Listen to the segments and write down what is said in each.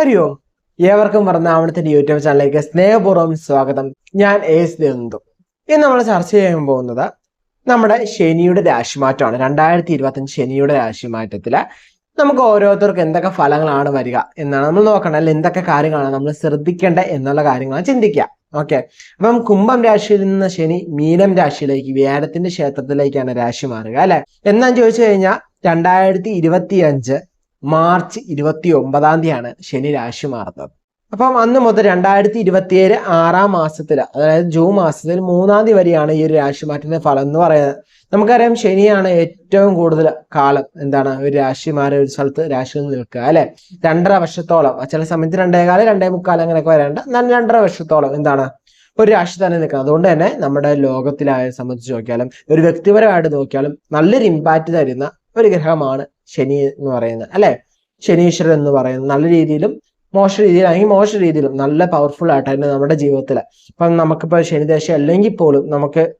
ഹരി ഓം ഏവർക്കും പറഞ്ഞാവണത്തിന്റെ യൂട്യൂബ് ചാനലിലേക്ക് സ്നേഹപൂർവം സ്വാഗതം. ഞാൻ എസ് ദന്തു ഇന്ന് നമ്മൾ ചർച്ച ചെയ്യാൻ പോകുന്നത് നമ്മുടെ ശനിയുടെ രാശിമാറ്റമാണ്. രണ്ടായിരത്തി ഇരുപത്തഞ്ച് ശനിയുടെ രാശിമാറ്റത്തിൽ നമുക്ക് ഓരോരുത്തർക്കും എന്തൊക്കെ ഫലങ്ങളാണ് വരിക എന്നാണ് നമ്മൾ നോക്കണം. അല്ലെങ്കിൽ എന്തൊക്കെ കാര്യങ്ങളാണ് നമ്മൾ ശ്രദ്ധിക്കേണ്ടത് എന്നുള്ള കാര്യങ്ങളാണ് ചിന്തിക്കുക. ഓക്കെ. അപ്പം കുംഭം രാശിയിൽ നിന്ന് ശനി മീനം രാശിയിലേക്ക് വ്യാഴത്തിന്റെ ക്ഷേത്രത്തിലേക്കാണ് രാശി മാറുക അല്ലെ? എന്നാന്ന് ചോദിച്ചു കഴിഞ്ഞാൽ രണ്ടായിരത്തി ഇരുപത്തി അഞ്ച് മാർച്ച് ഇരുപത്തി ഒമ്പതാം തീയതിയാണ് ശനി രാശി മാറുന്നത്. അപ്പം അന്ന് മുതൽ രണ്ടായിരത്തി ഇരുപത്തിയേഴ് ആറാം മാസത്തിൽ അതായത് ജൂൺ മാസത്തിൽ മൂന്നാം തീയതി വരെയാണ് ഈ ഒരു രാശി മാറ്റത്തിന്റെ ഫലം എന്ന് പറയുന്നത്. നമുക്കറിയാം ശനിയാണ് ഏറ്റവും കൂടുതൽ കാലം എന്താണ് ഒരു രാശി മാറി ഒരു സ്ഥലത്ത് രാശിയിൽ നിൽക്കുക അല്ലെ? രണ്ടര വർഷത്തോളം. ചില സമയത്ത് രണ്ടേകാലം രണ്ടേ മുക്കാലം അങ്ങനെയൊക്കെ വരേണ്ട എന്നാലും രണ്ടര വർഷത്തോളം എന്താണ് ഒരു രാശി തന്നെ നിൽക്കുന്നത് അതുകൊണ്ട് തന്നെ നമ്മുടെ ലോകത്തിലായ സംബന്ധിച്ച് നോക്കിയാലും ഒരു വ്യക്തിപരമായിട്ട് നോക്കിയാലും നല്ലൊരു ഇമ്പാക്റ്റ് തരുന്ന ഒരു ഗ്രഹമാണ് ശനി എന്ന് പറയുന്നത്. അല്ലെ? ശനീശ്വരൻ എന്ന് പറയുന്നത്. നല്ല രീതിയിലും മോശ രീതിയിലാണെങ്കിൽ മോശ രീതിയിലും നല്ല പവർഫുൾ ആയിട്ട് തന്നെ നമ്മുടെ ജീവിതത്തിൽ ഇപ്പം നമുക്കിപ്പോൾ ശനിദേശ അല്ലെങ്കിൽ പോലും നമുക്ക്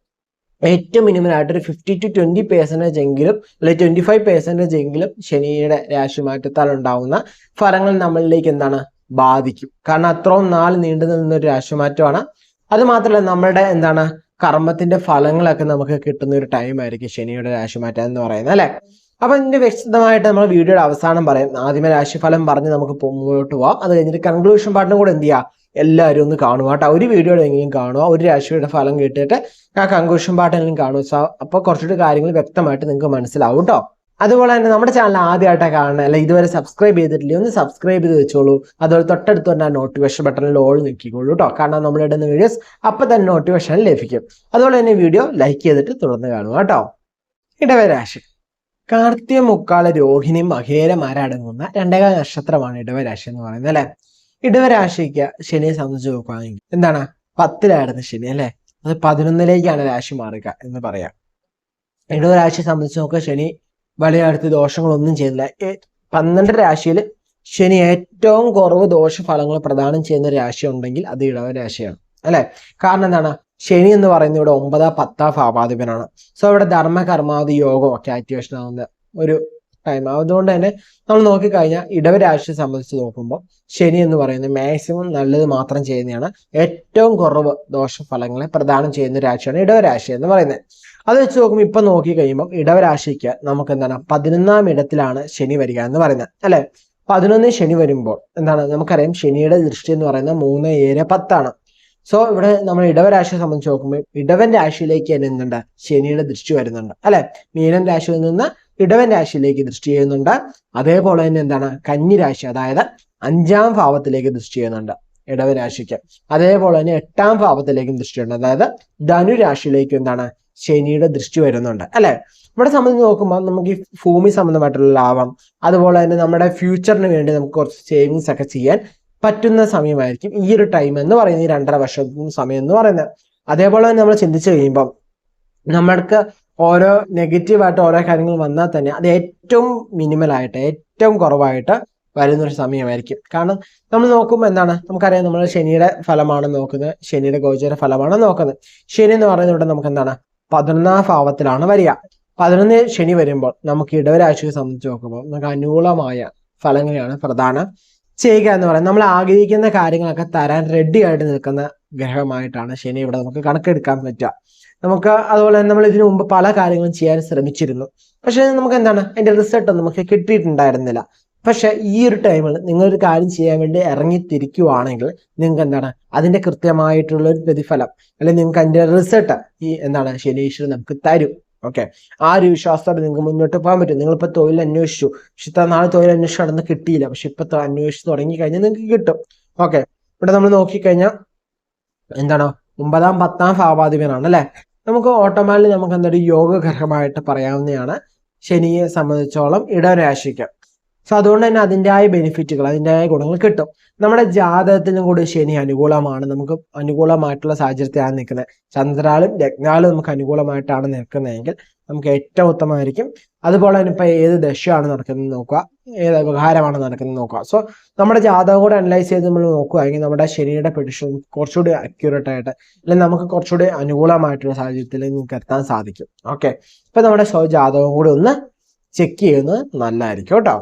ഏറ്റവും മിനിമം ആയിട്ട് ഒരു ഫിഫ്റ്റി ടു ട്വന്റി പേഴ്സന്റേജ് എങ്കിലും അല്ലെങ്കിൽ ട്വന്റി ഫൈവ് പേഴ്സന്റേജ് എങ്കിലും ശനിയുടെ രാശി മാറ്റത്താൽ ഉണ്ടാവുന്ന ഫലങ്ങൾ നമ്മളിലേക്ക് എന്താണ്? ബാധിക്കും. കാരണം അത്രയും നാൾ നീണ്ടു നിന്ന ഒരു രാശിമാറ്റമാണ്. അത് മാത്രമല്ല നമ്മുടെ എന്താണ്? കർമ്മത്തിന്റെ ഫലങ്ങളൊക്കെ നമുക്ക് കിട്ടുന്ന ഒരു ടൈം ആയിരിക്കും ശനിയുടെ രാശിമാറ്റം എന്ന് പറയുന്നത്. അല്ലെ? അപ്പൊ ഇതിന്റെ വ്യക്തമായിട്ട് നമ്മൾ വീഡിയോയുടെ അവസാനം പറയാം. ആദ്യമേ രാശിഫലം പറഞ്ഞ് നമുക്ക് മുന്നോട്ട് പോവാം. അത് കഴിഞ്ഞിട്ട് കൺക്ലൂഷൻ പാർട്ടിനും കൂടെ എന്ത് ചെയ്യുക എല്ലാവരും ഒന്ന് കാണുക കേട്ടോ. ഒരു വീഡിയോയുടെ എങ്കിലും കാണുക. ഒരു രാശിയുടെ ഫലം കേട്ടിട്ട് ആ കൺക്ലൂഷൻ പാർട്ടിനെങ്കിലും കാണുക. അപ്പോൾ കുറച്ചുകൂടി കാര്യങ്ങൾ വ്യക്തമായിട്ട് നിങ്ങൾക്ക് മനസ്സിലാവും കേട്ടോ. അതുപോലെ തന്നെ നമ്മുടെ ചാനൽ ആദ്യമായിട്ടാണ് കാണുന്നത് അല്ലെ ഇതുവരെ സബ്സ്ക്രൈബ് ചെയ്തിട്ടില്ല ഒന്ന് സബ്സ്ക്രൈബ് ചെയ്ത് വെച്ചോളൂ. അതുപോലെ തൊട്ടടുത്ത് തന്നെ നോട്ടിഫിക്കേഷൻ ബട്ടണിൽ ഓൾ നിൽക്കിക്കോളൂ കേട്ടോ. കാരണം നമ്മൾ ഇടുന്ന വീഡിയോസ് അപ്പം തന്നെ നോട്ടിഫിക്കേഷൻ ലഭിക്കും. അതുപോലെ തന്നെ വീഡിയോ ലൈക്ക് ചെയ്തിട്ട് തുടർന്ന് കാണുക കേട്ടോ. ഇടവരാശി. കാർത്തിക മുക്കാല രോഹിണി മഹേരമാരടങ്ങുന്ന രണ്ടേകാല നക്ഷത്രമാണ് ഇടവരാശി എന്ന് പറയുന്നത് അല്ലെ? ഇടവരാശിക്ക് ശനിയെ സംബന്ധിച്ച് നോക്കുകയാണെങ്കിൽ എന്താണ്? പത്തിലായിരുന്നു ശനി അല്ലെ? അത് പതിനൊന്നിലേക്കാണ് രാശി മാറുക എന്ന് പറയാം. ഇടവരാശിയെ സംബന്ധിച്ച് നോക്കുക ശനി വലിയ അടുത്ത് ദോഷങ്ങളൊന്നും ചെയ്യുന്നില്ല. പന്ത്രണ്ട് രാശിയിൽ ശനി ഏറ്റവും കുറവ് ദോഷ ഫലങ്ങൾ പ്രദാനം ചെയ്യുന്ന രാശി ഉണ്ടെങ്കിൽ അത് ഇടവരാശിയാണ് അല്ലെ? കാരണം എന്താണ്? ശനി എന്ന് പറയുന്നത് ഇവിടെ ഒമ്പതാം പത്താം ഭാവാധിപനാണ്. സോ ഇവിടെ ധർമ്മ കർമാവധി യോഗം ഒക്കെ ആക്ടിവേഷൻ ആവുന്ന ഒരു ടൈം അതുകൊണ്ട് തന്നെ നമ്മൾ നോക്കിക്കഴിഞ്ഞാൽ ഇടവരാശിയെ സംബന്ധിച്ച് നോക്കുമ്പോൾ ശനി എന്ന് പറയുന്നത് മാക്സിമം നല്ലത് മാത്രം ചെയ്യുന്നതാണ്. ഏറ്റവും കുറവ് ദോഷഫലങ്ങളെ പ്രദാനം ചെയ്യുന്ന രാശിയാണ് ഇടവരാശി എന്ന് പറയുന്നത്. അത് വെച്ച് നോക്കുമ്പോൾ ഇപ്പൊ നോക്കി കഴിയുമ്പോൾ ഇടവരാശിക്ക് നമുക്ക് എന്താണ് പതിനൊന്നാം ഇടത്തിലാണ് ശനി വരിക എന്ന് പറയുന്നത്. അല്ലെ? പതിനൊന്ന് ശനി വരുമ്പോൾ എന്താണ്? നമുക്കറിയാം ശനിയുടെ ദൃഷ്ടി എന്ന് പറയുന്നത് മൂന്ന് ഏഴ് പത്താണ്. സോ ഇവിടെ നമ്മൾ ഇടവരാശിയെ സംബന്ധിച്ച് നോക്കുമ്പോൾ ഇടവൻ രാശിയിലേക്ക് തന്നെ എന്തുണ്ട്? ശനിയുടെ ദൃഷ്ടി വരുന്നുണ്ട്. അല്ലെ? മീനൻ രാശിയിൽ നിന്ന് ഇടവൻ രാശിയിലേക്ക് ദൃഷ്ടി ചെയ്യുന്നുണ്ട്. അതേപോലെ തന്നെ എന്താണ്? കന്നി രാശി അതായത് അഞ്ചാം ഭാവത്തിലേക്ക് ദൃഷ്ടി ചെയ്യുന്നുണ്ട് ഇടവൻ രാശിക്ക്. അതേപോലെ തന്നെ എട്ടാം ഭാവത്തിലേക്കും ദൃഷ്ടിയുണ്ട് അതായത് ധനു രാശിയിലേക്കും എന്താണ്? ശനിയുടെ ദൃഷ്ടി വരുന്നുണ്ട്. അല്ലെ? ഇവിടെ സംബന്ധിച്ച് നോക്കുമ്പോൾ നമുക്ക് ഈ ഭൂമി സംബന്ധമായിട്ടുള്ള ലാഭം അതുപോലെ തന്നെ നമ്മുടെ ഫ്യൂച്ചറിന് വേണ്ടി നമുക്ക് കുറച്ച് സേവിങ്സ് ഒക്കെ ചെയ്യാൻ പറ്റുന്ന സമയമായിരിക്കും ഈ ഒരു ടൈം എന്ന് പറയുന്നത് ഈ രണ്ടര വർഷം സമയം എന്ന് പറയുന്നത്. അതേപോലെ തന്നെ നമ്മൾ ചിന്തിച്ചു കഴിയുമ്പം നമ്മൾക്ക് ഓരോ നെഗറ്റീവായിട്ട് ഓരോ കാര്യങ്ങൾ വന്നാൽ തന്നെ അത് ഏറ്റവും മിനിമലായിട്ട് ഏറ്റവും കുറവായിട്ട് വരുന്ന ഒരു സമയമായിരിക്കും. കാരണം നമ്മൾ നോക്കുമ്പോൾ എന്താണ്? നമുക്കറിയാം നമ്മൾ ശനിയുടെ ഫലമാണ് നോക്കുന്നത് ശനിയുടെ ഗോചര ഫലമാണ് നോക്കുന്നത്. ശനി എന്ന് പറയുന്നത് ഇവിടെ നമുക്ക് എന്താണ്? പതിനൊന്നാം ഭാവത്തിലാണ് വരിക. പതിനൊന്ന് ശനി വരുമ്പോൾ നമുക്ക് ഇടവരാശിയെ സംബന്ധിച്ച് നോക്കുമ്പോൾ നമുക്ക് അനുകൂലമായ ഫലങ്ങളെയാണ് പ്രധാനം ചെയ്യുക എന്ന് പറയുന്നത് നമ്മൾ ആഗ്രഹിക്കുന്ന കാര്യങ്ങളൊക്കെ തരാൻ റെഡി ആയിട്ട് നിൽക്കുന്ന ഗ്രഹമായിട്ടാണ് ശനി ഇവിടെ നമുക്ക് കണക്കെടുക്കാൻ പറ്റുക. നമുക്ക് അതുപോലെ തന്നെ നമ്മൾ ഇതിനു മുമ്പ് പല കാര്യങ്ങളും ചെയ്യാൻ ശ്രമിച്ചിരുന്നു. പക്ഷെ നമുക്ക് എന്താണ്? അതിന്റെ റിസൾട്ട് നമുക്ക് കിട്ടിയിട്ടുണ്ടായിരുന്നില്ല. പക്ഷെ ഈ ഒരു ടൈമിൽ നിങ്ങൾ ഒരു കാര്യം ചെയ്യാൻ വേണ്ടി ഇറങ്ങിത്തിരിക്കുവാണെങ്കിൽ നിങ്ങൾക്ക് എന്താണ്? അതിന്റെ കൃത്യമായിട്ടുള്ള ഒരു പ്രതിഫലം അല്ലെങ്കിൽ നിങ്ങൾക്ക് അതിന്റെ റിസൾട്ട് ഈ എന്താണ്? ശനീശ്വരൻ നമുക്ക് തരും. ഓക്കെ ആ ഒരു വിശ്വാസത്തോടെ നിങ്ങൾക്ക് മുന്നോട്ട് പോകാൻ പറ്റും. നിങ്ങളിപ്പോ തൊഴിൽ അന്വേഷിച്ചു. പക്ഷെ ഇത്ര നാളെ തൊഴിൽ അന്വേഷിച്ചു നടന്ന് കിട്ടിയില്ല. പക്ഷെ ഇപ്പൊ അന്വേഷിച്ച് തുടങ്ങി കഴിഞ്ഞാൽ നിങ്ങൾക്ക് കിട്ടും. ഓക്കെ ഇവിടെ നമ്മൾ നോക്കിക്കഴിഞ്ഞാൽ എന്താണ്? ഒമ്പതാം പത്താം ഭാവാധിപനാണ് അല്ലെ? നമുക്ക് ഓട്ടോമാറ്റിക് നമുക്ക് എന്തൊരു യോഗഗ്രഹമായിട്ട് പറയാവുന്നതാണ്. ശനിയെ സംബന്ധിച്ചോളം ഇടരാശിക്ക്. സോ അതുകൊണ്ട് തന്നെ അതിന്റെതായ ബെനിഫിറ്റുകൾ അതിന്റെതായ ഗുണങ്ങൾ കിട്ടും. നമ്മുടെ ജാതകത്തിനും കൂടി ശനി അനുകൂലമാണ്. നമുക്ക് അനുകൂലമായിട്ടുള്ള സാഹചര്യത്തിലാണ് നിൽക്കുന്നത്. ചന്ദ്രാളും ലഗ്നാളും നമുക്ക് അനുകൂലമായിട്ടാണ് നിൽക്കുന്നതെങ്കിൽ നമുക്ക് ഏറ്റവും ഉത്തമമായിരിക്കും. അതുപോലെ തന്നെ ഇപ്പൊ ഏത് ദശയാണ് നടക്കുന്നത് നോക്കുക. ഏത് വ്യവഹാരമാണ് നടക്കുന്നത് നോക്കുക. സോ നമ്മുടെ ജാതകം കൂടെ അനലൈസ് ചെയ്ത് നമ്മൾ നോക്കുകയാണെങ്കിൽ നമ്മുടെ ശനിയുടെ പ്രഡിഷൻ കുറച്ചുകൂടി അക്യൂറേറ്റ് ആയിട്ട് അല്ലെങ്കിൽ നമുക്ക് കുറച്ചുകൂടി അനുകൂലമായിട്ടുള്ള സാഹചര്യത്തിൽ നിങ്ങൾക്ക് എത്താൻ സാധിക്കും. ഓക്കെ ഇപ്പൊ നമ്മുടെ ജാതകം കൂടി ഒന്ന് ചെക്ക് ചെയ്യുന്നത് നല്ലതായിരിക്കും കേട്ടോ.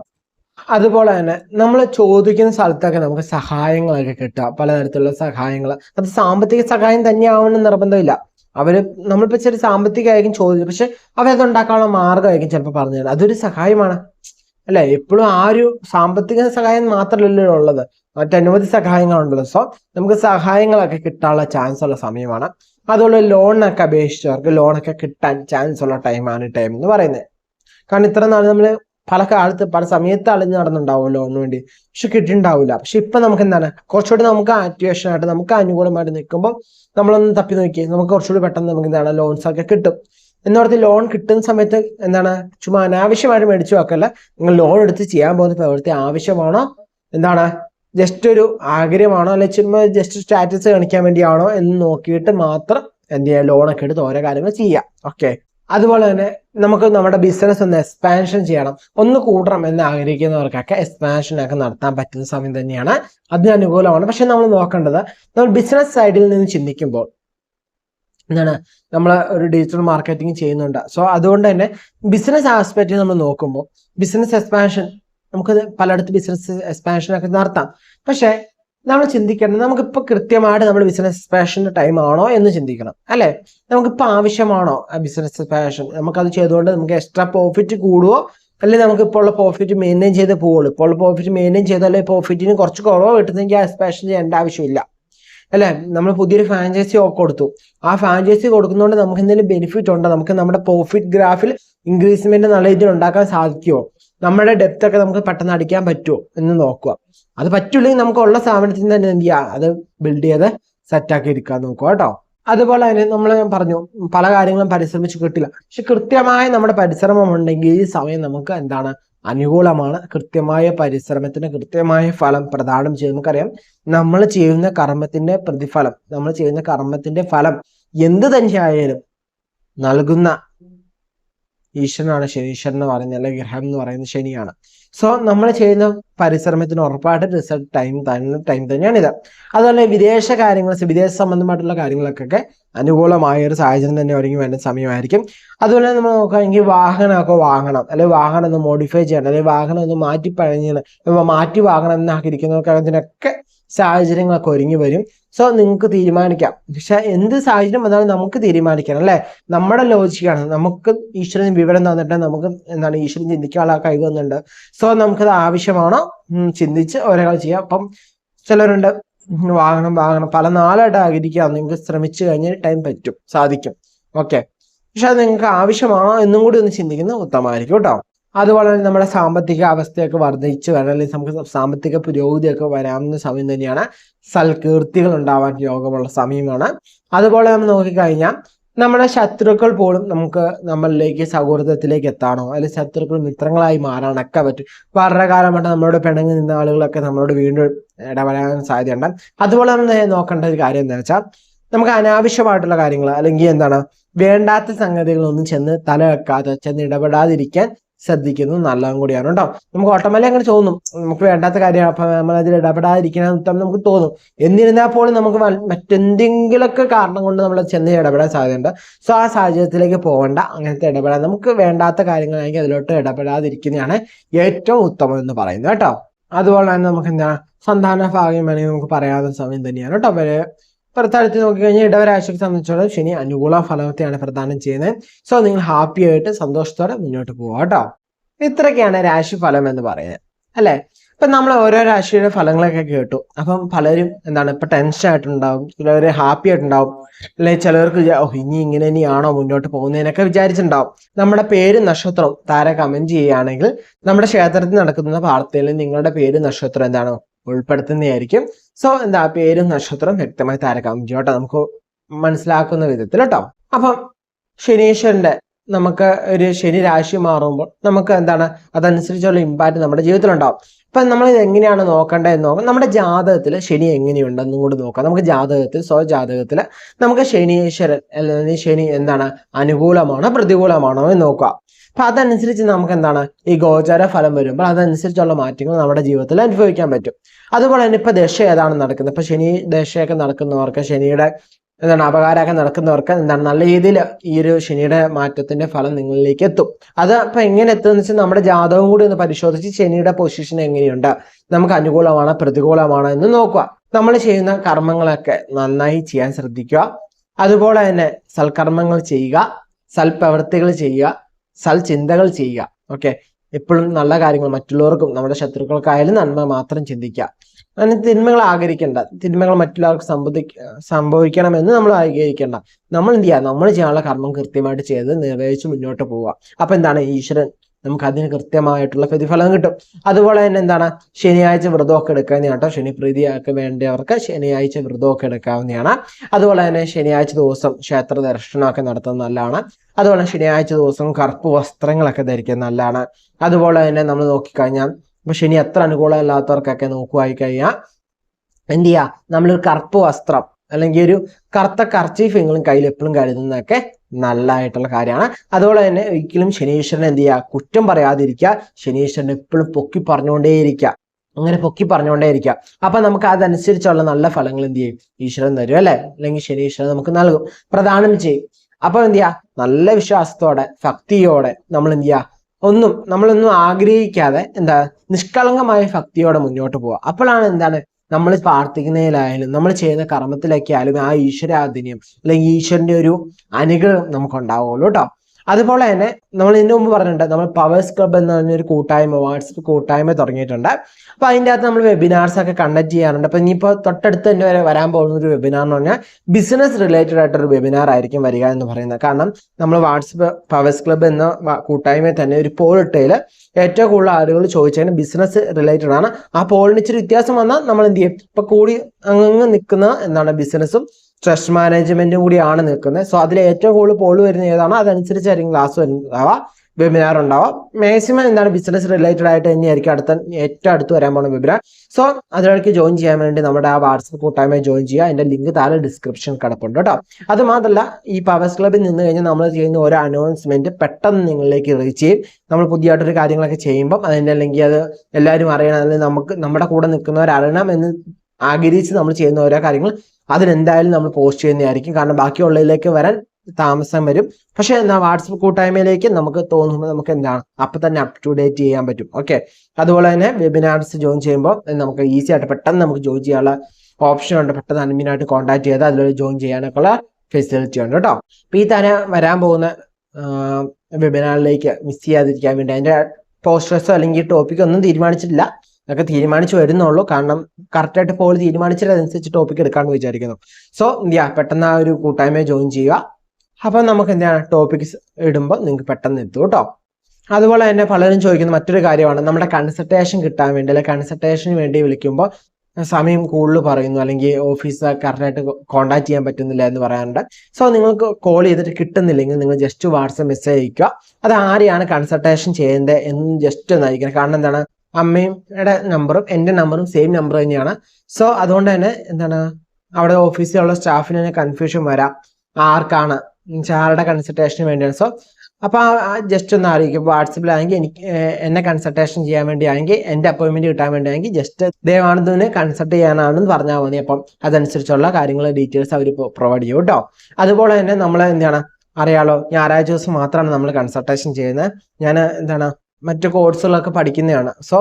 അതുപോലെ തന്നെ നമ്മൾ ചോദിക്കുന്ന സ്ഥലത്തൊക്കെ നമുക്ക് സഹായങ്ങളൊക്കെ കിട്ടുക. പലതരത്തിലുള്ള സഹായങ്ങൾ അത് സാമ്പത്തിക സഹായം തന്നെയാവണം നിർബന്ധമില്ല. അവർ നമ്മളിപ്പോ ചെറിയ സാമ്പത്തികമായിരിക്കും ചോദിച്ചത് പക്ഷെ അവരത് ഉണ്ടാക്കാനുള്ള മാർഗമായിരിക്കും ചിലപ്പോൾ പറഞ്ഞു തരുന്നത് അതൊരു സഹായമാണ്. അല്ലെ? എപ്പോഴും ആ ഒരു സാമ്പത്തിക സഹായം മാത്രമല്ലല്ലോ ഉള്ളത്. മറ്റനവധി സഹായങ്ങളുണ്ടല്ലോ. സോ നമുക്ക് സഹായങ്ങളൊക്കെ കിട്ടാനുള്ള ചാൻസ് ഉള്ള സമയമാണ്. അതുപോലെ ലോണിനൊക്കെ അപേക്ഷിച്ചവർക്ക് ലോണൊക്കെ കിട്ടാൻ ചാൻസ് ഉള്ള ടൈമാണ് ടൈം എന്ന് പറയുന്നത്. കാരണം ഇത്ര നാൾ നമ്മൾ പല കാലത്ത് പല സമയത്ത് അളിഞ്ഞ് നടന്നുണ്ടാവും ലോണിന് വേണ്ടി. പക്ഷെ കിട്ടിണ്ടാവില്ല പക്ഷെ ഇപ്പൊ നമുക്ക് എന്താണ് കുറച്ചുകൂടി നമുക്ക് ആക്ടിവേഷൻ ആയിട്ട് നമുക്ക് അനുകൂലമായിട്ട് നിൽക്കുമ്പോൾ നമ്മളൊന്ന് തപ്പി നോക്കി നമുക്ക് കുറച്ചുകൂടി പെട്ടെന്ന് നമുക്ക് എന്താണ് ലോൺസ് ഒക്കെ കിട്ടും. എന്നോർത്ത് ലോൺ കിട്ടുന്ന സമയത്ത് എന്താണ്? ചുമ്മാ അനാവശ്യമായിട്ട് മേടിച്ചു വെക്കല്ല. നിങ്ങൾ ലോൺ എടുത്ത് ചെയ്യാൻ പോകുന്ന പ്രവൃത്തി ആവശ്യമാണോ? എന്താണ്? ജസ്റ്റ് ഒരു ആഗ്രഹമാണോ? അല്ലെ ചുമ്മാ ജസ്റ്റ് സ്റ്റാറ്റസ് കാണിക്കാൻ വേണ്ടിയാണോ? എന്ന് നോക്കിയിട്ട് മാത്രം എന്ത് ലോൺ ലോണൊക്കെ എടുത്ത് ഓരോ കാര്യങ്ങൾ ചെയ്യാം. ഓക്കെ അതുപോലെ തന്നെ നമുക്ക് നമ്മുടെ ബിസിനസ് ഒന്ന് എക്സ്പാൻഷൻ ചെയ്യണം. ഒന്ന് കൂട്ടണം എന്ന് ആഗ്രഹിക്കുന്നവർക്കൊക്കെ എക്സ്പാൻഷൻ ഒക്കെ നടത്താൻ പറ്റുന്ന സമയം തന്നെയാണ്. അതിന് അനുകൂലമാണ്. പക്ഷെ നമ്മൾ നോക്കേണ്ടത് നമ്മൾ ബിസിനസ് സൈഡിൽ നിന്ന് ചിന്തിക്കുമ്പോൾ എന്താണ്? നമ്മൾ ഒരു ഡിജിറ്റൽ മാർക്കറ്റിംഗ് ചെയ്യുന്നുണ്ട്. സോ അതുകൊണ്ട് തന്നെ ബിസിനസ് ആസ്പെക്റ്റ് നമ്മൾ നോക്കുമ്പോൾ ബിസിനസ് എക്സ്പാൻഷൻ നമുക്ക് പലയിടത്ത് ബിസിനസ് എക്സ്പാൻഷൻ ഒക്കെ നടത്താം. പക്ഷേ നമ്മൾ ചിന്തിക്കേണ്ടത് നമുക്കിപ്പോൾ കൃത്യമായിട്ട് നമ്മൾ ബിസിനസ് പാഷന്റെ ടൈം ആണോ എന്ന് ചിന്തിക്കണം അല്ലേ? നമുക്കിപ്പോൾ ആവശ്യമാണോ ആ ബിസിനസ് പാഷൻ നമുക്കത് ചെയ്തുകൊണ്ട് നമുക്ക് എക്സ്ട്രാ പ്രോഫിറ്റ് കൂടുവോ? അല്ലെങ്കിൽ നമുക്ക് ഇപ്പോൾ ഉള്ള പ്രോഫിറ്റ് മെയിന്റെയിൻ ചെയ്ത് പോവുള്ളൂ. ഇപ്പോൾ ഉള്ള പ്രോഫിറ്റ് മെയിന്റെയിൻ ചെയ്താലേ പ്രോഫിറ്റിന് കുറച്ച് കുറവ് കിട്ടുന്നെങ്കിൽ ആ എക്സ്പാഷൻ ചെയ്യേണ്ട ആവശ്യമില്ല. അല്ലേ? നമ്മൾ പുതിയൊരു ഫ്രാഞ്ചൈസി കൊടുത്തു. ആ ഫ്രാഞ്ചൈസി കൊടുക്കുന്നതുകൊണ്ട് നമുക്ക് എന്തെങ്കിലും ബെനിഫിറ്റ് ഉണ്ടോ? നമുക്ക് നമ്മുടെ പ്രോഫിറ്റ് ഗ്രാഫിൽ ഇൻക്രീസ്മെന്റ് നല്ല രീതിയിൽ ഉണ്ടാക്കാൻ സാധിക്കുമോ നമ്മുടെ ഡെപ്ത് ഒക്കെ നമുക്ക് പെട്ടെന്ന് അടിക്കാൻ പറ്റുമോ എന്ന് നോക്കുക. അത് പറ്റില്ലെങ്കിൽ നമുക്ക് ഉള്ള സ്ഥാപനത്തിൽ നിന്ന് തന്നെ എന്ത് ചെയ്യുക അത് ബിൽഡ് ചെയ്ത് സെറ്റാക്കി എടുക്കാൻ നോക്കുക കേട്ടോ. അതുപോലെ തന്നെ നമ്മൾ പറഞ്ഞു പല കാര്യങ്ങളും പരിശ്രമിച്ച് കിട്ടില്ല. പക്ഷെ കൃത്യമായ നമ്മുടെ പരിശ്രമം ഉണ്ടെങ്കിൽ ഈ സമയം നമുക്ക് എന്താണ്? അനുകൂലമാണ്. കൃത്യമായ പരിശ്രമത്തിന് കൃത്യമായ ഫലം പ്രദാനം ചെയ്യും. നമുക്കറിയാം നമ്മൾ ചെയ്യുന്ന കർമ്മത്തിന്റെ പ്രതിഫലം നമ്മൾ ചെയ്യുന്ന കർമ്മത്തിന്റെ ഫലം എന്ത് തന്നെയായാലും നൽകുന്ന ഈശ്വരനാണ് ശനി ഈശ്വരൻ എന്ന് പറയുന്നത് അല്ലെങ്കിൽ ഗ്രഹം എന്ന് പറയുന്നത് ശനിയാണ്. സോ നമ്മൾ ചെയ്യുന്ന പരിശ്രമത്തിന് ഉറപ്പായിട്ട് റിസൾട്ട് ടൈം തന്നെ ടൈം തന്നെയാണ് ഇത്. അതുപോലെ വിദേശ കാര്യങ്ങൾ വിദേശ സംബന്ധമായിട്ടുള്ള കാര്യങ്ങൾക്കൊക്കെ അനുകൂലമായ ഒരു സാഹചര്യം തന്നെ ഒരുങ്ങി വേണ്ട സമയമായിരിക്കും. അതുപോലെ നമ്മൾ നോക്കുകയാണെങ്കിൽ വാഹനമൊക്കെ വാങ്ങണം അല്ലെങ്കിൽ വാഹനം ഒന്ന് മോഡിഫൈ ചെയ്യണം അല്ലെങ്കിൽ വാഹനം ഒന്ന് മാറ്റി പഴഞ്ഞ് മാറ്റി വാങ്ങണം എന്നാക്കിയിരിക്കുന്നവർക്ക് അതിനൊക്കെ സാഹചര്യങ്ങളൊക്കെ ഒരുങ്ങി വരും. സോ നിങ്ങൾക്ക് തീരുമാനിക്കാം. പക്ഷെ എന്ത് സാഹചര്യം വന്നാലും നമുക്ക് തീരുമാനിക്കണം അല്ലെ? നമ്മുടെ ലോജിക്കാണ്. നമുക്ക് ഈശ്വരൻ വിവരം തന്നിട്ട് നമുക്ക് എന്താണ് ഈശ്വരൻ ചിന്തിക്കാനുള്ള കഴിവ് തന്നിട്ടുണ്ട്. സോ നമുക്കത് ആവശ്യമാണോ? ചിന്തിച്ച് ഒരാൾ ചെയ്യാം. അപ്പം ചിലരുണ്ട് വാങ്ങണം വാങ്ങണം. പല നാളായിട്ട് ആഗ്രഹിക്കാം. നിങ്ങൾക്ക് ശ്രമിച്ചു കഴിഞ്ഞാൽ ടൈം പറ്റും സാധിക്കും. ഓക്കെ പക്ഷെ അത് നിങ്ങൾക്ക് ആവശ്യമാണോ എന്നും കൂടി ഒന്ന് ചിന്തിക്കുന്നത് ഉത്തമമായിരിക്കും കേട്ടോ. അതുപോലെ തന്നെ നമ്മുടെ സാമ്പത്തിക അവസ്ഥയൊക്കെ വർദ്ധിച്ചു വരാൻ അല്ലെങ്കിൽ നമുക്ക് സാമ്പത്തിക പുരോഗതിയൊക്കെ വരാവുന്ന സമയം തന്നെയാണ് സൽകീർത്തികൾ ഉണ്ടാവാൻ യോഗമുള്ള സമയമാണ്. അതുപോലെ നമ്മൾ നോക്കിക്കഴിഞ്ഞാൽ നമ്മുടെ ശത്രുക്കൾ പോലും നമുക്ക് നമ്മളിലേക്ക് സൗഹൃദത്തിലേക്ക് എത്താനോ അല്ലെങ്കിൽ ശത്രുക്കൾ മിത്രങ്ങളായി മാറാനൊക്കെ പറ്റും. വളരെ കാലമായിട്ട് നമ്മളോട് പിണങ്ങി നിന്ന ആളുകളൊക്കെ നമ്മളോട് വീണ്ടും ഇടപെടാൻ സാധ്യതയുണ്ട്. അതുപോലെ നമ്മൾ നോക്കേണ്ട ഒരു കാര്യം എന്താ വെച്ചാൽ നമുക്ക് അനാവശ്യമായിട്ടുള്ള കാര്യങ്ങൾ അല്ലെങ്കിൽ എന്താണ് വേണ്ടാത്ത സംഗതികളൊന്നും ചെന്ന് തല വെക്കാതെ ചെന്ന് ഇടപെടാതിരിക്കാൻ ശ്രദ്ധിക്കുന്നത് നല്ലതും കൂടിയാണ് കേട്ടോ. നമുക്ക് ഓട്ടോമാലി അങ്ങനെ തോന്നും. നമുക്ക് വേണ്ടാത്ത കാര്യമാണ് അപ്പൊ നമ്മൾ അതിൽ ഇടപെടാതിരിക്കണം എന്ന് നമുക്ക് തോന്നും. എന്നിരുന്നാൽ പോലും നമുക്ക് മറ്റെന്തെങ്കിലുമൊക്കെ കാരണം കൊണ്ട് നമ്മൾ ചെന്ന് ഇടപെടാൻ സാധ്യതയുണ്ട്. സോ ആ സാഹചര്യത്തിലേക്ക് പോകണ്ട. അങ്ങനത്തെ ഇടപെടാൻ നമുക്ക് വേണ്ടാത്ത കാര്യങ്ങളാണെങ്കിൽ അതിലോട്ട് ഇടപെടാതിരിക്കുന്നതാണ് ഏറ്റവും ഉത്തമം എന്ന് പറയുന്നത് കേട്ടോ. അതുപോലെ തന്നെ നമുക്ക് എന്താ സന്താന ഭാഗ്യം വേണമെങ്കിൽ നമുക്ക് പറയാവുന്ന സമയം തന്നെയാണ് കേട്ടോ. നോക്കി നോക്കിക്കഴിഞ്ഞാൽ ഇടവരാശിയെ സംബന്ധിച്ചോളം ശനി അനുകൂല ഫലത്തെയാണ് പ്രദാനം ചെയ്യുന്നത്. സോ നിങ്ങൾ ഹാപ്പി ആയിട്ട് സന്തോഷത്തോടെ മുന്നോട്ട് പോവാം കേട്ടോ. ഇത്രയൊക്കെയാണ് രാശിഫലം എന്ന് പറയുന്നത്. അല്ലെ? ഇപ്പൊ നമ്മൾ ഓരോ രാശിയുടെ ഫലങ്ങളൊക്കെ കേട്ടു. അപ്പം പലരും എന്താണ് ഇപ്പൊ ടെൻഷൻ ആയിട്ടുണ്ടാവും. ചിലവർ ഹാപ്പി ആയിട്ടുണ്ടാവും. അല്ലെ ചിലവർക്ക് ഇനി ഇങ്ങനെ ഇനിയാണോ മുന്നോട്ട് പോകുന്നതിനൊക്കെ വിചാരിച്ചിട്ടുണ്ടാവും. നമ്മുടെ പേര് നക്ഷത്രം താര കമന്റ് ചെയ്യുകയാണെങ്കിൽ നമ്മുടെ ക്ഷേത്രത്തിൽ നടക്കുന്ന വാർത്തയിൽ നിങ്ങളുടെ പേര് നക്ഷത്രം എന്താണ്? ഉൾപ്പെടുത്തുന്നതായിരിക്കും. സോ എന്താ പേരും നക്ഷത്രം വ്യക്തമായി താര കമന്റ് ചെയ്യോട്ടെ. നമുക്ക് മനസ്സിലാക്കുന്ന വിധത്തിൽ കേട്ടോ അപ്പം ശനീശ്വരന്റെ നമുക്ക് ഒരു ശനി രാശി മാറുമ്പോൾ നമുക്ക് എന്താണ്? അതനുസരിച്ചുള്ള ഇമ്പാക്റ്റ് നമ്മുടെ ജീവിതത്തിലുണ്ടാവും. ഇപ്പം നമ്മൾ ഇത് എങ്ങനെയാണ് നോക്കേണ്ടത് എന്ന് നോക്കാം. നമ്മുടെ ജാതകത്തിൽ ശനി എങ്ങനെയുണ്ടെന്നും കൂടി നോക്കാം. നമുക്ക് ജാതകത്തിൽ സ്വ ജാതകത്തിൽ നമുക്ക് ശനീശ്വരൻ അല്ലെങ്കിൽ ശനി എന്താണ്? അനുകൂലമാണോ പ്രതികൂലമാണോ എന്ന് നോക്കുക അപ്പം അതനുസരിച്ച് നമുക്ക് എന്താണ്? ഈ ഗോചാര ഫലം വരുമ്പോൾ അതനുസരിച്ചുള്ള മാറ്റങ്ങൾ നമ്മുടെ ജീവിതത്തിൽ അനുഭവിക്കാൻ പറ്റും. അതുപോലെ തന്നെ ഇപ്പം ദശ ഏതാണ് നടക്കുന്നത്? ഇപ്പം ശനി ദശയൊക്കെ നടക്കുന്നവർക്ക് ശനിയുടെ എന്താണ് അപകാരമൊക്കെ നടക്കുന്നവർക്ക് എന്താണ് നല്ല രീതിയിൽ ഈ ഒരു ശനിയുടെ മാറ്റത്തിന്റെ ഫലം നിങ്ങളിലേക്ക് എത്തും. അത് അപ്പൊ എങ്ങനെ എത്തുമെന്ന് വെച്ചാൽ നമ്മുടെ ജാതകം കൂടി ഒന്ന് പരിശോധിച്ച് ശനിയുടെ പൊസിഷൻ എങ്ങനെയുണ്ട്? നമുക്ക് അനുകൂലമാണോ പ്രതികൂലമാണോ എന്ന് നോക്കുക. നമ്മൾ ചെയ്യുന്ന കർമ്മങ്ങളൊക്കെ നന്നായി ചെയ്യാൻ ശ്രദ്ധിക്കുക. അതുപോലെ തന്നെ സൽക്കർമ്മങ്ങൾ ചെയ്യുക സൽപ്രവൃത്തികൾ ചെയ്യുക സൽചിന്തകൾ ചെയ്യുക. ഓക്കെ? എപ്പോഴും നല്ല കാര്യങ്ങൾ മറ്റുള്ളവർക്കും നമ്മുടെ ശത്രുക്കൾക്കായാലും നന്മ മാത്രം ചിന്തിക്കുക. അങ്ങനെ തിന്മകൾ ആഗ്രഹിക്കേണ്ട തിന്മകൾ മറ്റുള്ളവർക്ക് സംഭവി സംഭവിക്കണമെന്ന് നമ്മൾ ആഗ്രഹിക്കേണ്ട. നമ്മൾ എന്ത് ചെയ്യുക? നമ്മൾ ചെയ്യാനുള്ള കർമ്മം കൃത്യമായിട്ട് ചെയ്ത് നിർവഹിച്ച് മുന്നോട്ട് പോവുക. അപ്പൊ എന്താണ്? ഈശ്വരൻ നമുക്ക് അതിന് കൃത്യമായിട്ടുള്ള പ്രതിഫലം കിട്ടും. അതുപോലെ തന്നെ എന്താണ്? ശനിയാഴ്ച വ്രതമൊക്കെ എടുക്കാവുന്ന കേട്ടോ. ശനി പ്രീതിയൊക്കെ വേണ്ടവർക്ക് ശനിയാഴ്ച വ്രതമൊക്കെ എടുക്കാവുന്നതാണ്. അതുപോലെ തന്നെ ശനിയാഴ്ച ദിവസം ക്ഷേത്ര ദർശനമൊക്കെ നടത്തുന്നത് നല്ലതാണ്. അതുപോലെ ശനിയാഴ്ച ദിവസം കറുപ്പ് വസ്ത്രങ്ങളൊക്കെ ധരിക്കുന്നത് നല്ലതാണ്. അതുപോലെ തന്നെ നമ്മൾ നോക്കിക്കഴിഞ്ഞാൽ ഇപ്പൊ ശനി എത്ര അനുകൂലമല്ലാത്തവർക്കൊക്കെ നോക്കുവായി കഴിഞ്ഞാൽ എന്ത് ചെയ്യുക നമ്മളൊരു കറുപ്പ് വസ്ത്രം അല്ലെങ്കിൽ ഒരു കറുത്ത കർച്ചീഫെങ്കിലും കയ്യിൽ എപ്പോഴും കരുതുന്നതൊക്കെ നല്ലതായിട്ടുള്ള കാര്യമാണ്. അതുപോലെ തന്നെ ഒരിക്കലും ശനീശ്വരനെ എന്ത് ചെയ്യുക കുറ്റം പറയാതിരിക്കുക. ശനീശ്വരനെ എപ്പോഴും പൊക്കി പറഞ്ഞുകൊണ്ടേയിരിക്കുക. അങ്ങനെ പൊക്കി പറഞ്ഞുകൊണ്ടേയിരിക്കുക. അപ്പൊ നമുക്ക് അതനുസരിച്ചുള്ള നല്ല ഫലങ്ങൾ എന്ത് ചെയ്യും? ഈശ്വരൻ തരും അല്ലെ? അല്ലെങ്കിൽ ശനീശ്വരൻ നമുക്ക് നൽകും. പ്രധാനം ചെയ്യും. അപ്പൊ എന്ത് ചെയ്യുക നല്ല വിശ്വാസത്തോടെ ഭക്തിയോടെ നമ്മൾ എന്ത് ചെയ്യുക ഒന്നും നമ്മളൊന്നും ആഗ്രഹിക്കാതെ എന്താ? നിഷ്കളങ്കമായ ഭക്തിയോടെ മുന്നോട്ട് പോവുക. അപ്പോഴാണ് എന്താണ്? നമ്മൾ പ്രാർത്ഥിക്കുന്നതിലായാലും നമ്മൾ ചെയ്യുന്ന കർമ്മത്തിലൊക്കെ ആയാലും ആ ഈശ്വരാധീനം അല്ലെങ്കിൽ ഈശ്വരന്റെ ഒരു അനുഗ്രഹം നമുക്ക് ഉണ്ടാവുള്ളൂ കേട്ടോ. അതുപോലെ തന്നെ നമ്മൾ ഇതിനു മുമ്പ് പറഞ്ഞിട്ടുണ്ട് നമ്മൾ പവേഴ്സ് ക്ലബ്ബ് എന്ന് പറഞ്ഞൊരു കൂട്ടായ്മ വാട്സപ്പ് കൂട്ടായ്മ തുടങ്ങിയിട്ടുണ്ട്. അപ്പൊ അതിന്റെ അകത്ത് നമ്മൾ വെബിനാർസ് ഒക്കെ കണ്ടക്ട് ചെയ്യാറുണ്ട്. അപ്പൊ ഇനിയിപ്പോൾ തൊട്ടടുത്ത് തന്നെ വരെ വരാൻ പോകുന്ന ഒരു വെബിനാർ എന്ന് പറഞ്ഞാൽ ബിസിനസ് റിലേറ്റഡ് ആയിട്ടൊരു വെബിനാർ ആയിരിക്കും വരിക എന്ന് പറയുന്നത്. കാരണം നമ്മൾ വാട്സപ്പ് പവേഴ്സ് ക്ലബ്ബ് എന്ന കൂട്ടായ്മയിൽ തന്നെ ഒരു പോൾ ഇട്ടതിൽ ഏറ്റവും കൂടുതൽ ആളുകൾ ചോദിച്ചതിന് ബിസിനസ് റിലേറ്റഡ് ആണ്. ആ പോളിന് ഇച്ചിരി വ്യത്യാസം വന്നാൽ നമ്മൾ എന്ത് ചെയ്യും? ഇപ്പൊ കൂടി അങ്ങ് നിൽക്കുന്ന എന്താണ് ബിസിനസ്സും സ്ട്രെസ് മാനേജ്മെന്റും കൂടിയാണ് നിൽക്കുന്നത്. സോ അതിൽ ഏറ്റവും കൂടുതൽ പോൾ വരുന്ന ഏതാണോ? അതനുസരിച്ചായിരിക്കും ക്ലാസ് ഉണ്ടാവുക വെബിനാർ ഉണ്ടാവുക മാക്സിമം എന്താണ് ബിസിനസ് റിലേറ്റഡ് ആയിട്ട് തന്നെയായിരിക്കും അടുത്ത ഏറ്റവും അടുത്ത് വരാൻ പോകുന്ന വെബിനാർ സോ അതിലേക്ക് ജോയിൻ ചെയ്യാൻ വേണ്ടി നമ്മുടെ ആ വാട്സപ്പ് കൂട്ടായ്മ ജോയിൻ ചെയ്യുക. അതിന്റെ ലിങ്ക് താഴെ ഡിസ്ക്രിപ്ഷൻ കിടപ്പുണ്ട് കേട്ടോ. അത് മാത്രമല്ല ഈ പവേഴ്സ് ക്ലബിൽ നിന്ന് കഴിഞ്ഞാൽ നമ്മൾ ചെയ്യുന്ന ഒരു അനൗൺസ്മെന്റ് പെട്ടെന്ന് നിങ്ങളിലേക്ക് റീച്ച് ചെയ്യും. നമ്മൾ പുതിയതായിട്ടൊരു കാര്യങ്ങളൊക്കെ ചെയ്യുമ്പം അതിന്റെ അല്ലെങ്കിൽ അത് എല്ലാവരും അറിയണം. അല്ലെങ്കിൽ നമുക്ക് നമ്മുടെ കൂടെ നിൽക്കുന്നവർ അറിയണം എന്ന് ആഗ്രഹിച്ച് നമ്മൾ ചെയ്യുന്ന ഓരോ കാര്യങ്ങൾ അതിനെന്തായാലും നമ്മൾ പോസ്റ്റ് ചെയ്യുന്നതായിരിക്കും. കാരണം ബാക്കിയുള്ളതിലേക്ക് വരാൻ താമസം വരും. പക്ഷെ എന്താ വാട്സപ്പ് കൂട്ടായ്മയിലേക്ക് നമുക്ക് തോന്നുമ്പോൾ നമുക്ക് എന്താണ്? അപ്പൊ തന്നെ അപ് ടു ഡേറ്റ് ചെയ്യാൻ പറ്റും. ഓക്കെ അതുപോലെ തന്നെ വെബിനാർസ് ജോയിൻ ചെയ്യുമ്പോൾ നമുക്ക് ഈസി ആയിട്ട് പെട്ടെന്ന് നമുക്ക് ജോയിൻ ചെയ്യാനുള്ള ഓപ്ഷൻ ഉണ്ട്. പെട്ടെന്ന് അഡ്മിനായിട്ട് കോൺടാക്ട് ചെയ്ത് അതിലൂടെ ജോയിൻ ചെയ്യാനൊക്കെ ഉള്ള ഫെസിലിറ്റി ഉണ്ട് കേട്ടോ. അപ്പൊ ഈ തന്നെ വരാൻ പോകുന്ന വെബിനാറിലേക്ക് മിസ് ചെയ്യാതിരിക്കാൻ വേണ്ടി അതിന്റെ പോസ്റ്റേഴ്സോ അല്ലെങ്കിൽ ടോപ്പിക്കോ ഒന്നും തീരുമാനിച്ചിട്ടില്ല. അതൊക്കെ തീരുമാനിച്ചു വരുന്നുള്ളൂ. കാരണം കറക്റ്റായിട്ട് പോൾ തീരുമാനിച്ചതനുസരിച്ച് ടോപ്പിക് എടുക്കാമെന്ന് വിചാരിക്കുന്നു. സോ ഇന്ത്യ പെട്ടെന്ന് ആ ഒരു കൂട്ടായ്മയെ ജോയിൻ ചെയ്യുക. അപ്പം നമുക്ക് എന്താണ് ടോപ്പിക്സ് ഇടുമ്പോൾ നിങ്ങൾക്ക് പെട്ടെന്ന് എത്തും കേട്ടോ. അതുപോലെ തന്നെ പലരും ചോദിക്കുന്ന മറ്റൊരു കാര്യമാണ് നമ്മുടെ കൺസൾട്ടേഷൻ കിട്ടാൻ വേണ്ടി അല്ലെങ്കിൽ കൺസൾട്ടേഷന് വേണ്ടി വിളിക്കുമ്പോൾ സമയം കൂടുതൽ പറയുന്നു അല്ലെങ്കിൽ ഓഫീസ് കറക്റ്റായിട്ട് കോണ്ടാക്ട് ചെയ്യാൻ പറ്റുന്നില്ല എന്ന് പറയാറുണ്ട്. സോ നിങ്ങൾക്ക് കോൾ ചെയ്തിട്ട് കിട്ടുന്നില്ലെങ്കിൽ നിങ്ങൾ ജസ്റ്റ് വാട്സപ്പ് മെസ്സേജ് അയക്കുക അത് ആരെയാണ് കൺസൾട്ടേഷൻ ചെയ്യേണ്ടത് എന്ന് ജസ്റ്റ് ഒന്ന് അയക്കണം കാരണം എന്താണ് അമ്മയുടെ നമ്പറും എന്റെ നമ്പറും സെയിം നമ്പർ തന്നെയാണ്. സോ അതുകൊണ്ട് തന്നെ എന്താണ് അവിടെ ഓഫീസിലുള്ള സ്റ്റാഫിന് തന്നെ കൺഫ്യൂഷൻ വരാം. ആർക്കാണ്? ആരുടെ കൺസൾട്ടേഷന് വേണ്ടിയാണ്. സോ അപ്പോൾ ജസ്റ്റ് ഒന്ന് അറിയിക്കും വാട്സപ്പിലാണെങ്കിൽ എനിക്ക് എന്നെ കൺസൾട്ടേഷൻ ചെയ്യാൻ വേണ്ടിയാണെങ്കിൽ എന്റെ അപ്പോയിൻമെന്റ് കിട്ടാൻ വേണ്ടിയാണെങ്കിൽ ജസ്റ്റ് ദേവാനന്ദനെ കൺസൾട്ട് ചെയ്യാനാണെന്ന് പറഞ്ഞാൽ മതി. അപ്പം അതനുസരിച്ചുള്ള കാര്യങ്ങൾ ഡീറ്റെയിൽസ് അവർ പ്രൊവൈഡ് ചെയ്യും കേട്ടോ. അതുപോലെ തന്നെ നമ്മൾ എന്താണ് അറിയാലോ ഞായറാഴ്ച ദിവസം മാത്രമാണ് നമ്മൾ കൺസൾട്ടേഷൻ ചെയ്യുന്നത്. ഞാൻ എന്താണ് മറ്റു കോഴ്സുകളൊക്കെ പഠിക്കുന്നതാണ്. സോ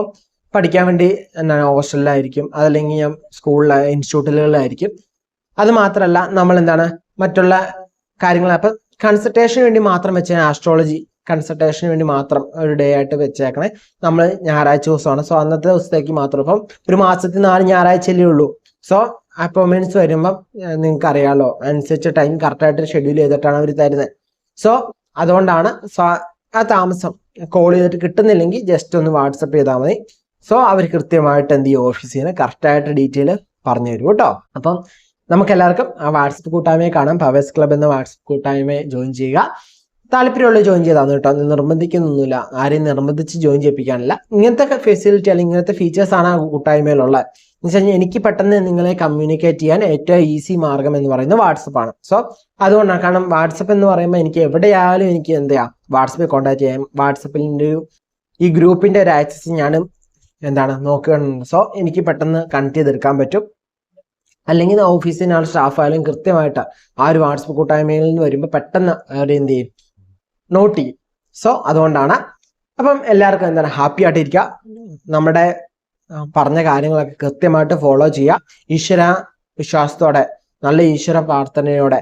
പഠിക്കാൻ വേണ്ടി എന്താണ് ഹോസ്റ്റലിലായിരിക്കും അതല്ലെങ്കിൽ ഞാൻ സ്കൂളിൽ ഇൻസ്റ്റിറ്റ്യൂട്ടുകളിലായിരിക്കും അത് മാത്രമല്ല നമ്മൾ എന്താണ് മറ്റുള്ള കാര്യങ്ങൾ അപ്പം കൺസൾട്ടേഷന് വേണ്ടി മാത്രം വെച്ച ആസ്ട്രോളജി കൺസൾട്ടേഷന് വേണ്ടി മാത്രം ഒരു ഡേ ആയിട്ട് വെച്ചേക്കണേ നമ്മൾ ഞായറാഴ്ച ദിവസമാണ്. സോ അന്നത്തെ ദിവസത്തേക്ക് മാത്രം. ഇപ്പം ഒരു മാസത്തിൽ നാല് ഞായറാഴ്ചയല്ലേ ഉള്ളൂ. സോ അപ്പോയിൻമെന്റ്സ് വരുമ്പം നിങ്ങൾക്ക് അറിയാമല്ലോ അനുസരിച്ച് ടൈം കറക്റ്റായിട്ട് ഷെഡ്യൂൾ ചെയ്തിട്ടാണ് അവർ തരുന്നത്. സോ അതുകൊണ്ടാണ് സോ ആ താമസം. കോൾ ചെയ്തിട്ട് കിട്ടുന്നില്ലെങ്കിൽ ജസ്റ്റ് ഒന്ന് വാട്സപ്പ് ചെയ്താൽ മതി. സോ അവർ കൃത്യമായിട്ട് എന്ത് ചെയ്യും? ഓഫീസിൽ നിന്ന് കറക്റ്റായിട്ട് ഡീറ്റെയിൽ പറഞ്ഞു തരും കേട്ടോ. അപ്പം നമുക്ക് എല്ലാവർക്കും ആ വാട്സപ്പ് കൂട്ടായ്മയെ കാണാം. പവേഴ്സ് ക്ലബ് എന്ന വാട്സപ്പ് കൂട്ടായ്മയെ ജോയിൻ ചെയ്യുക. താല്പര്യമുള്ള ജോയിൻ ചെയ്താൽ കേട്ടോ. നിർബന്ധിക്കുന്നൊന്നുമില്ല. ആരെയും നിർബന്ധിച്ച് ജോയിൻ ചെയ്യിപ്പിക്കാനില്ല. ഇങ്ങനത്തെ ഫെസിലിറ്റി അല്ലെങ്കിൽ ഇങ്ങനത്തെ ഫീച്ചേഴ്സ് ആണ് ആ കൂട്ടായ്മയിലുള്ളത്. എന്ന് വെച്ച് കഴിഞ്ഞാൽ എനിക്ക് പെട്ടെന്ന് നിങ്ങളെ കമ്മ്യൂണിക്കേറ്റ് ചെയ്യാൻ ഏറ്റവും ഈസി മാർഗം എന്ന് പറയുന്നത് വാട്സപ്പ് ആണ്. സോ അതുകൊണ്ടാണ്. കാരണം വാട്സപ്പ് എന്ന് പറയുമ്പോൾ എനിക്ക് എവിടെയായാലും എനിക്ക് എന്ത് ചെയ്യാം? വാട്സപ്പിൽ കോൺടാക്ട് ചെയ്യാം. വാട്സപ്പിന്റെ ഒരു ഈ ഗ്രൂപ്പിന്റെ ഒരു ആക്സസ് ഞാൻ എന്താണ് നോക്കുകയാണ് സോ എനിക്ക് പെട്ടെന്ന് കണക്ട് ചെയ്തെടുക്കാൻ പറ്റും. അല്ലെങ്കിൽ ഓഫീസിൽ ആൾ സ്റ്റാഫ് ആയാലും കൃത്യമായിട്ട് ആ ഒരു വാട്സപ്പ് കൂട്ടായ്മയിൽ നിന്ന് വരുമ്പോൾ പെട്ടെന്ന് അവർ എന്ത് ചെയ്യും? നോട്ട് ചെയ്യും സോ അതുകൊണ്ടാണ് അപ്പം എല്ലാവർക്കും എന്താണ് ഹാപ്പി ആയിട്ടിരിക്കുക. നമ്മുടെ പറഞ്ഞ കാര്യങ്ങളൊക്കെ കൃത്യമായിട്ട് ഫോളോ ചെയ്യുക. ഈശ്വര വിശ്വാസത്തോടെ നല്ല ഈശ്വര പ്രാർത്ഥനയോടെ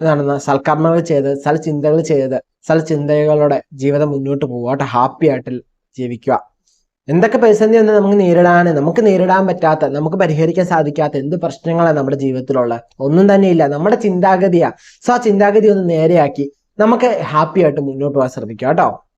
എന്താണ് സൽക്കർമ്മങ്ങൾ ചെയ്ത് സൽചിന്തകൾ ചെയ്ത് സൽചിന്തകളോടെ ജീവിതം മുന്നോട്ട് പോവാട്ട് ഹാപ്പി ആയിട്ട് ജീവിക്കുക. എന്തൊക്കെ പ്രതിസന്ധി വന്ന് നമുക്ക് നേരിടാൻ നമുക്ക് നേരിടാൻ പറ്റാത്ത നമുക്ക് പരിഹരിക്കാൻ സാധിക്കാത്ത എന്ത് പ്രശ്നങ്ങളാണ് നമ്മുടെ ജീവിതത്തിലുള്ള ഒന്നും തന്നെയില്ല നമ്മുടെ ചിന്താഗതിയാ സോ ആ ചിന്താഗതി ഒന്ന് നേരെയാക്കി നമുക്ക് ഹാപ്പി ആയിട്ട് മുന്നോട്ട് പോകാൻ ശ്രമിക്കുക കേട്ടോ.